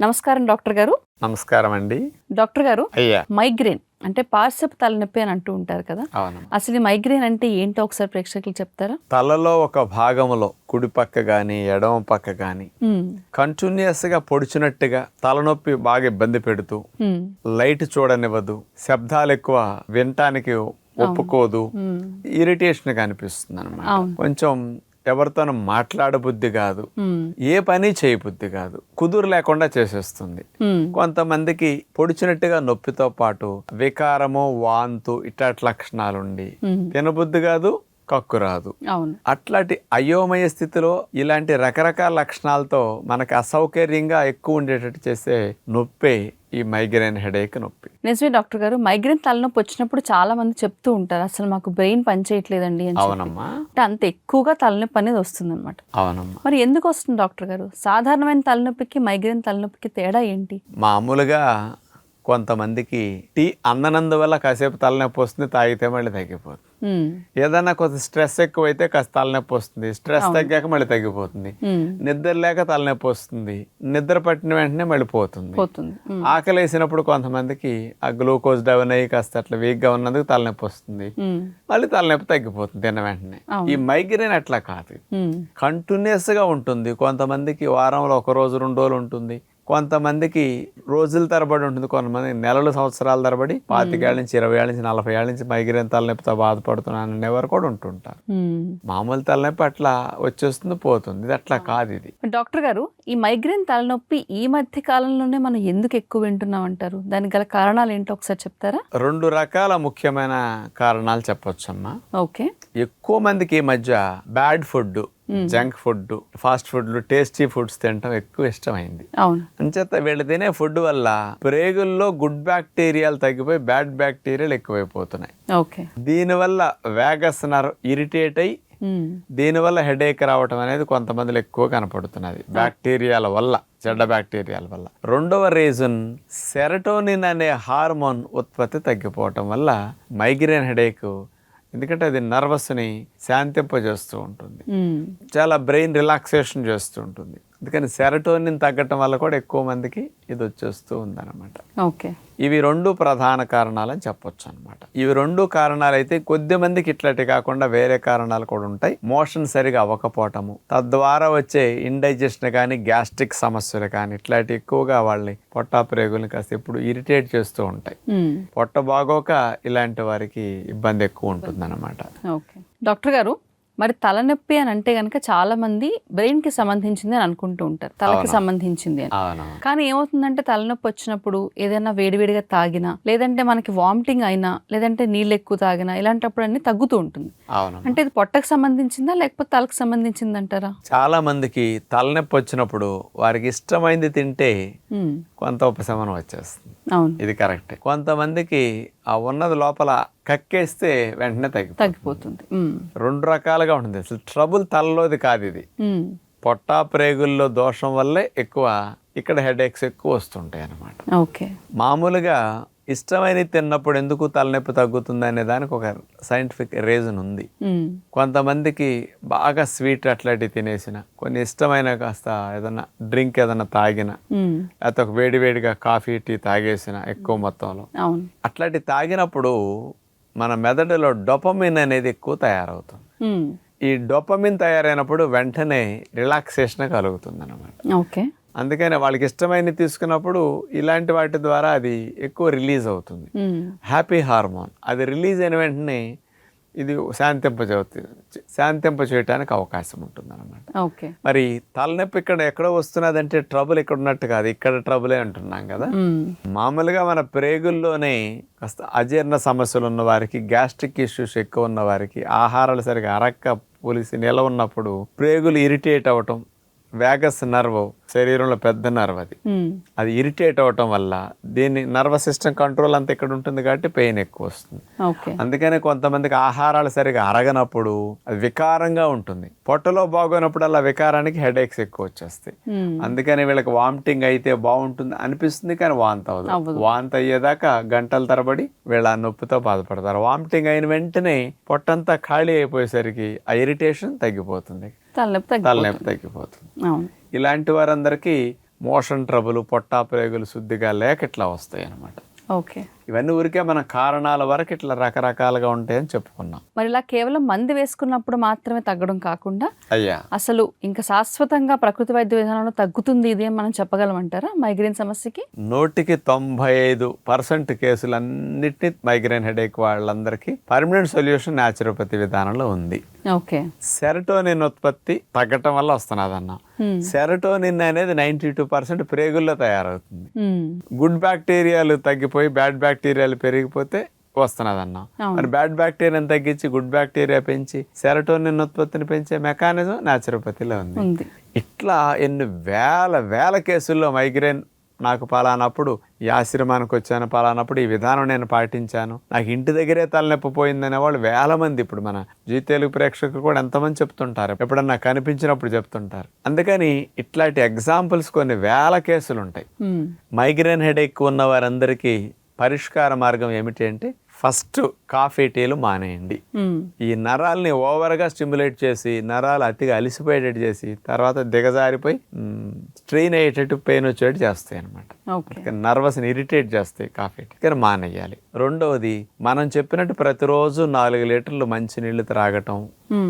నమస్కారం డాక్టర్ గారు. నమస్కారం అండి డాక్టర్ గారు అయ్యా. మైగ్రేన్ అంటే పార్శ్వపు తలనొప్పి అని అంటూ ఉంటారు కదా. అసలు మైగ్రేన్ అంటే ఏంటో ఒకసారి ప్రేక్షకులు చెప్తారా? తలలో ఒక భాగములో కుడి పక్క గాని ఎడమ పక్క గాని కంటిన్యూస్గా పొడిచినట్టుగా తలనొప్పి బాగా ఇబ్బంది పెడుతూ లైట్ చూడనివ్వదు శబ్దాలు ఎక్కువ వినటానికి ఒప్పుకోదు ఇరిటేషన్గా అనిపిస్తుంది అనమాట. కొంచెం ఎవరితోనూ మాట్లాడబుద్ధి కాదు. ఏ పని చేయబుద్ధి కాదు. కుదురు లేకుండా చేసేస్తుంది. కొంతమందికి పొడిచినట్టుగా నొప్పితో పాటు వికారము వాంతు ఇట్లాంటి లక్షణాలుండి తినబుద్ధి కాదు కక్కు రాదు. అట్లాంటి అయోమయ స్థితిలో ఇలాంటి రకరకాల లక్షణాలతో మనకి అసౌకర్యంగా ఎక్కువ ఉండేటట్టు చేసే నొప్పే ఈ మైగ్రేన్ హెడేక్ నొప్పి. నిజమే డాక్టర్ గారు మైగ్రేన్ తలనొప్పి వచ్చినప్పుడు చాలా మంది చెప్తూ ఉంటారు అసలు మాకు బ్రెయిన్ పనిచేయట్లేదండి. అవునమ్మా. అంటే అంత ఎక్కువగా తలనొప్పి అనేది వస్తుంది అనమాట అవునమ్మా. మరి ఎందుకు వస్తుంది డాక్టర్ గారు? సాధారణమైన తలనొప్పికి మైగ్రేన్ తలనొప్పికి తేడా ఏంటి? మామూలుగా కొంతమందికి టీ అందనందువల్ల కాసేపు తలనొప్పి వస్తుంది తాగితే మళ్ళీ తగ్గిపోతుంది. ఉమ్, ఏదన్నా కొంత స్ట్రెస్ ఎక్కువైతే కాస్త తలనొప్పి వస్తుంది. స్ట్రెస్ తగ్గాక మళ్ళీ తగ్గిపోతుంది. నిద్ర లేక తలనొప్పి వస్తుంది. నిద్ర పట్టిన వెంటనే మళ్ళీ పోతుంది. ఆకలి వేసినప్పుడు కొంతమందికి ఆ గ్లూకోజ్ డౌన్ అయ్యి కాస్త అట్లా వీక్గా ఉన్నందుకు తలనొప్పి వస్తుంది. మళ్ళీ తలనొప్పి తగ్గిపోతుంది తిన్న వెంటనే. ఈ మైగ్రేన్ అట్లా కాదు. కంటిన్యూస్గా ఉంటుంది. కొంతమందికి వారంలో ఒక రోజు రెండు రోజులు ఉంటుంది. కొంతమందికి రోజుల తరబడి ఉంటుంది కొంతమంది నెలలు సంవత్సరాల తరబడి పాతికేళ్ళ నుంచి ఇరవై ఏళ్ళ నుంచి నలభై ఏళ్ళ నుంచి మైగ్రేన్ తలనొప్పితో బాధపడుతున్నాను అనేవారు కూడా ఉంటుంటారు. మామూలు తలనొప్పి అట్లా వచ్చేస్తుంది పోతుంది. ఇది అట్లా కాదు ఇది. డాక్టర్ గారు ఈ మైగ్రేన్ తలనొప్పి ఈ మధ్య కాలంలోనే మనం ఎందుకు ఎక్కువ వింటున్నాం అంటారు? దానికి గల కారణాలు ఏంటో ఒకసారి చెప్తారా? రెండు రకాల ముఖ్యమైన కారణాలు చెప్పొచ్చమ్మా. ఓకే. ఎక్కువ మందికి ఈ మధ్య bad food junk food fast ఫుడ్లు టేస్టీ ఫుడ్స్ తినటం ఎక్కువ ఇష్టమైంది. అవును. అంచేత వీళ్ళు తినే ఫుడ్ వల్ల ప్రేగుల్లో గుడ్ బ్యాక్టీరియాలు తగ్గిపోయి బ్యాడ్ బ్యాక్టీరియాలు ఎక్కువైపోతున్నాయి. ఓకే. దీనివల్ల వేగస్ నర్ ఇరిటేట్ అయ్యి ఉమ్, దీనివల్ల హెడేక్ రావటం అనేది కొంతమందిలో ఎక్కువ కనపడుతున్నది. బ్యాక్టీరియాల వల్ల చెడ్డ బ్యాక్టీరియాల వల్ల. రెండవ రీజన్ సెరటోనిన్ అనే హార్మోన్ ఉత్పత్తి తగ్గిపోవటం వల్ల మైగ్రేన్ హెడేక్ ఎందుకంటే అది నర్వస్ని శాంతింపజేస్తూ ఉంటుంది. చాలా బ్రెయిన్ రిలాక్సేషన్ చేస్తూ ఉంటుంది. అందుకని సెరటోనిన్ తగ్గటం వల్ల కూడా ఎక్కువ మందికి ఇది వచ్చేస్తూ ఉందన్నమాట. ఓకే. ఇవి రెండు ప్రధాన కారణాలని చెప్పొచ్చు అనమాట ఇవి రెండు కారణాలు అయితే కొద్ది మందికి ఇట్లాంటి కాకుండా వేరే కారణాలు కూడా ఉంటాయి. మోషన్ సరిగా అవ్వకపోవటము తద్వారా వచ్చే ఇండైజెషన్ కానీ గ్యాస్ట్రిక్ సమస్యలు కానీ ఇట్లాంటి ఎక్కువగా వాళ్ళని పొట్టా ప్రేగుల్ని కాస్త ఎప్పుడు ఇరిటేట్ చేస్తూ ఉంటాయి. పొట్ట బాగోక ఇలాంటి వారికి ఇబ్బంది ఎక్కువ ఉంటుంది ఓకే. డాక్టర్ గారు మరి తలనొప్పి అని అంటే కనుక చాలా మంది బ్రెయిన్కి సంబంధించింది అని అనుకుంటూ ఉంటారు. తలకి. సంబంధించింది అని. కానీ ఏమవుతుందంటే తలనొప్పి వచ్చినప్పుడు ఏదైనా వేడివేడిగా తాగినా లేదంటే మనకి వామిటింగ్ అయినా లేదంటే నీళ్ళు ఎక్కువ తాగినా ఇలాంటప్పుడు అన్ని తగ్గుతూ ఉంటుంది. అంటే ఇది పొట్టకు సంబంధించిందా లేకపోతే తలకు సంబంధించింది అంటారా చాలా మందికి తలనొప్పి వచ్చినప్పుడు వారికి ఇష్టమైంది తింటే కొంత ఉపశమనం వచ్చేస్తుంది. ఇది కరెక్టే. కొంతమందికి ఆ ఉన్నది లోపల కక్కేస్తే వెంటనే తగ్గిపోతుంది. తగ్గిపోతుంది. రెండు రకాలుగా ఉంటుంది. అసలు ట్రబుల్ తలలోది కాదు ఇది. పొట్టా ప్రేగుల్లో దోషం వల్లే ఎక్కువ ఇక్కడ హెడేక్స్ ఎక్కువ వస్తుంటాయి అన్నమాట ఓకే. మామూలుగా ఇష్టమైన తిన్నప్పుడు ఎందుకు తలనొప్పి తగ్గుతుంది అనే దానికి ఒక సైంటిఫిక్ రీజన్ ఉంది. కొంతమందికి బాగా స్వీట్ అట్లాంటివి తినేసిన కొన్ని ఇష్టమైన కాస్త ఏదన్నా డ్రింక్ ఏదన్నా తాగిన లేకపోతే ఒక వేడివేడిగా కాఫీ టీ తాగేసిన ఎక్కువ మొత్తంలో. అట్లాంటి తాగినప్పుడు మన మెదడులో డొపమిన్ అనేది ఎక్కువ తయారవుతుంది. ఈ డొపమిన్ తయారైనప్పుడు వెంటనే రిలాక్సేషన్ కలుగుతుంది అనమాట ఓకే. అందుకని వాళ్ళకి ఇష్టమైనవి తీసుకున్నప్పుడు ఇలాంటి వాటి ద్వారా అది ఎక్కువ రిలీజ్ అవుతుంది. హ్యాపీ హార్మోన్ అది రిలీజ్ అయిన వెంటనే ఇది శాంతింపజవుతుంది శాంతింప చేయడానికి అవకాశం ఉంటుంది అనమాట ఓకే. మరి తలనొప్పి ఇక్కడ ఎక్కడో వస్తున్నదంటే ట్రబుల్ ఇక్కడ ఉన్నట్టు కాదు. ఇక్కడ ట్రబులే అంటున్నాం కదా. మామూలుగా మన ప్రేగుల్లోనే కాస్త అజీర్ణ సమస్యలు ఉన్న వారికి గ్యాస్ట్రిక్ ఇష్యూస్ ఎక్కువ ఉన్న వారికి ఆహారాలు సరిగా అరక్క పులిసి నిల ఉన్నప్పుడు ప్రేగులు ఇరిటేట్ అవ్వటం వేగస్ నర్వ్ శరీరంలో పెద్ద నర్వ్ అది. ఉమ్, అది ఇరిటేట్ అవ్వటం వల్ల దీన్ని నర్వస్ సిస్టమ్ కంట్రోల్ అంతా ఇక్కడ ఉంటుంది కాబట్టి పెయిన్ ఎక్కువ వస్తుంది. అందుకనే కొంతమందికి ఆహారాలు సరిగా అరగనప్పుడు అది వికారంగా ఉంటుంది. పొట్టలో బాగోనప్పుడు అలా వికారానికి హెడేక్స్ ఎక్కువ వచ్చేస్తాయి. ఉమ్, అందుకని వీళ్ళకి వామిటింగ్ అయితే బాగుంటుంది అనిపిస్తుంది కానీ వాంతి. అవ్వదు. వాంతి అయ్యేదాకా గంటల తరబడి వీళ్ళ నొప్పితో బాధపడతారు. వామిటింగ్ అయిన వెంటనే పొట్టంతా ఖాళీ అయిపోయేసరికి ఆ ఇరిటేషన్ తగ్గిపోతుంది. తలనొప్పి తలనొప్పి తగ్గిపోతుంది. ఇలాంటి వారందరికీ మోషన్ ట్రబుల్ పొట్టా ప్రేగులు శుద్ధిగా లేక ఇట్లా వస్తాయి అన్నమాట ఓకే. ఇవన్నీ ఊరికే మన కారణాల వరకు ఇట్లా రకరకాలుగా ఉంటాయని చెప్పుకున్నాం. మరి ఇలా కేవలం మందు వేసుకున్నప్పుడు మాత్రమే తగ్గడం కాకుండా అయ్యా. అసలు ఇంకా శాశ్వతంగా ప్రకృతి వైద్య విధానంలో తగ్గుతుంది ఇది మనం చెప్పగలమంటారా మైగ్రేన్ సమస్యకి? నూటికి తొంభై ఐదు పర్సెంట్ కేసులన్నిటినీ మైగ్రేన్ హెడేక్ వాళ్ళందరికీ పర్మనెంట్ సొల్యూషన్ న్యాచురోపతి విధానంలో ఉంది. ఓకే. సెరటోనిన్ ఉత్పత్తి తగ్గటం వల్ల వస్తున్నదన్న. సెరటోనిన్ అనేది నైంటీ టూ పర్సెంట్ ప్రేగుల్లో తయారవుతుంది. గుడ్ బ్యాక్టీరియాలు తగ్గిపోయి బ్యాడ్ బ్యాక్టీరియాలు పెరిగిపోతే వస్తున్నదన్న. అవును. మరి బ్యాడ్ బ్యాక్టీరియాని తగ్గించి గుడ్ బ్యాక్టీరియా పెంచి సెరటోనిన్ ఉత్పత్తిని పెంచే మెకానిజం న్యాచురోపతిలో ఉంది. ఇట్లా ఎన్ని వేల వేల కేసుల్లో మైగ్రేన్ నాకు పలానప్పుడు ఈ ఆశ్రమానికి వచ్చాను పలానప్పుడు ఈ విధానం నేను పాటించాను. నాకు ఇంటి దగ్గరే తలనొప్పి పోయిందనే వాళ్ళు వేల మంది ఇప్పుడు మన జీ తెలుగు ప్రేక్షకులు కూడా ఎంతమంది చెప్తుంటారు. ఎప్పుడన్నా కనిపించినప్పుడు చెప్తుంటారు. అందుకని ఇట్లాంటి ఎగ్జాంపుల్స్ కొన్ని వేల కేసులు ఉంటాయి. మైగ్రేన్ హెడేక్ ఉన్న వారందరికీ పరిష్కార మార్గం ఏమిటి అంటే ఫస్ట్ కాఫీ టీలు మానేయండి. ఈ నరాల్ని ఓవర్గా స్టిమ్యులేట్ చేసి నరాలు అతిగా అలిసిపోయేటట్టు చేసి తర్వాత దిగజారిపోయి స్ట్రెయిన్ అయ్యేటట్టు పెయిన్ వచ్చేటట్టు చేస్తాయి అనమాట నర్వస్ని ఇరిటేట్ చేస్తాయి కాఫీ టీ. కానీ మానేయాలి. రెండవది మనం చెప్పినట్టు ప్రతిరోజు నాలుగు లీటర్లు మంచి నీళ్ళు త్రాగటం.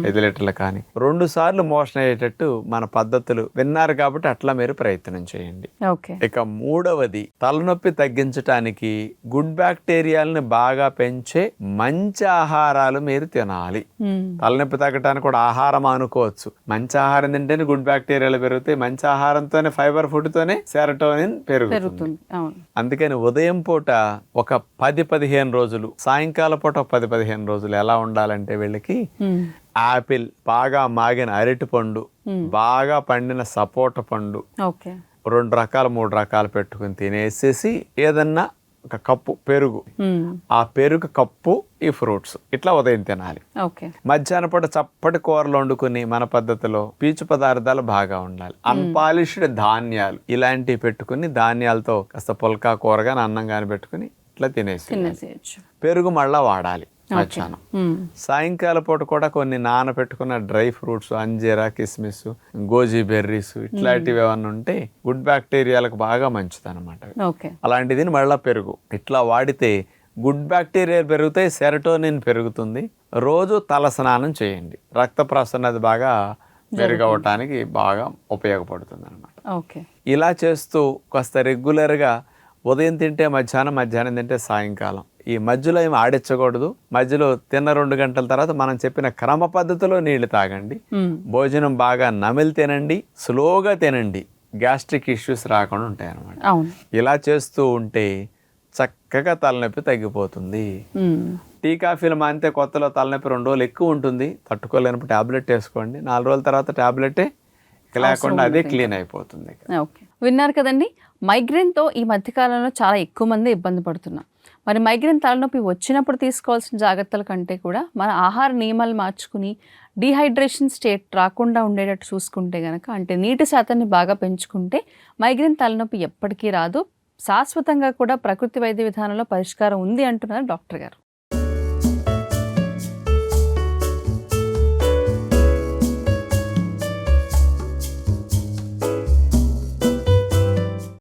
ఐదు లీటర్లు కానీ. రెండు సార్లు మోషన్ అయ్యేటట్టు మన పద్ధతులు విన్నారు కాబట్టి అట్లా మీరు ప్రయత్నం చేయండి. ఇక మూడవది తలనొప్పి తగ్గించటానికి గుడ్ బ్యాక్టీరియాలని బాగా పెంచే మంచి ఆహారాలు మీరు తినాలి. తలనొప్పి తగ్గటానికి కూడా ఆహారం అనుకోవచ్చు మంచి ఆహారం తింటేనే గుడ్ బ్యాక్టీరియాలు పెరుగుతాయి. మంచి ఆహారంతోనే ఫైబర్ ఫుడ్తోనే సెరటోనిన్ పెరుగుతుంది. అందుకని ఉదయం పూట ఒక పది పదిహేను రోజులు సాయంకాల పూట పది పదిహేను రోజులు ఎలా ఉండాలంటే వీళ్ళకి. యాపిల్ బాగా మాగిన అరటి పండు బాగా పండిన సపోట పండు రెండు రకాలు మూడు రకాలు పెట్టుకుని తినేసేసి ఏదన్నా ఒక కప్పు పెరుగు. ఆ పెరుగు కప్పు ఈ ఫ్రూట్స్ ఇట్లా ఉదయం తినాలి. ఓకే. మధ్యాహ్నం పూట చప్పటి కూరలు వండుకుని మన పద్ధతిలో పీచు పదార్థాలు బాగా ఉండాలి. అన్పాలిష్డ్ ధాన్యాలు ఇలాంటివి పెట్టుకుని ధాన్యాలతో కాస్త పుల్కా కూర కానీ అన్నం కానీ పెట్టుకుని ఇట్లా తినేసి తినేసేయచ్చు. పెరుగు మళ్ళా వాడాలి మధ్యాహ్నం. సాయంకాల పూట కూడా కొన్ని నానబెట్టుకున్న డ్రై ఫ్రూట్స్ అంజీరా కిస్మిస్ గోజీ బెర్రీస్ ఇట్లాంటివి ఏమన్నా ఉంటే గుడ్ బ్యాక్టీరియాలకు బాగా మంచిది అనమాట అలాంటిది మళ్ళా పెరుగు. ఇట్లా వాడితే గుడ్ బ్యాక్టీరియా పెరుగుతాయి సెరటోనిన్ పెరుగుతుంది. రోజు తల స్నానం చేయండి. రక్త అది బాగా మెరుగవటానికి బాగా ఉపయోగపడుతుంది అనమాట ఓకే. ఇలా చేస్తూ కాస్త రెగ్యులర్గా ఉదయం తింటే మధ్యాహ్నం మధ్యాహ్నం తింటే సాయంకాలం. ఈ మధ్యలో ఏమి ఆడించకూడదు. మధ్యలో తిన్న రెండు గంటల తర్వాత మనం చెప్పిన క్రమ పద్ధతిలో నీళ్ళు తాగండి. భోజనం బాగా నమిలి తినండి. స్లోగా తినండి. గ్యాస్ట్రిక్ ఇష్యూస్ రాకుండా ఉంటాయి అన్నమాట అవును. ఇలా చేస్తూ ఉంటే చక్కగా తలనొప్పి తగ్గిపోతుంది. టీ కాఫీలు మానితే కొత్తలో తలనొప్పి రెండు రోజులు ఎక్కువ ఉంటుంది. తట్టుకోలేనప్పుడు టాబ్లెట్ వేసుకోండి. నాలుగు రోజుల తర్వాత టాబ్లెటే. ఇక లేకుండా అదే క్లీన్ అయిపోతుంది. ఓకే. విన్నారు కదండి? మైగ్రేన్తో ఈ మధ్యకాలంలో చాలా ఎక్కువ మంది ఇబ్బంది పడుతున్నాం మరి మైగ్రేన్ తలనొప్పి వచ్చినప్పుడు తీసుకోవాల్సిన జాగ్రత్తల కంటే కూడా మన ఆహార నియమాలు మార్చుకుని డీహైడ్రేషన్ స్టేట్ రాకుండా ఉండేటట్టు చూసుకుంటే కనుక అంటే నీటి శాతాన్ని బాగా పెంచుకుంటే మైగ్రేన్ తలనొప్పి ఎప్పటికీ రాదు. శాశ్వతంగా కూడా ప్రకృతి వైద్య విధానంలో పరిష్కారం ఉంది అంటున్నారు డాక్టర్ గారు.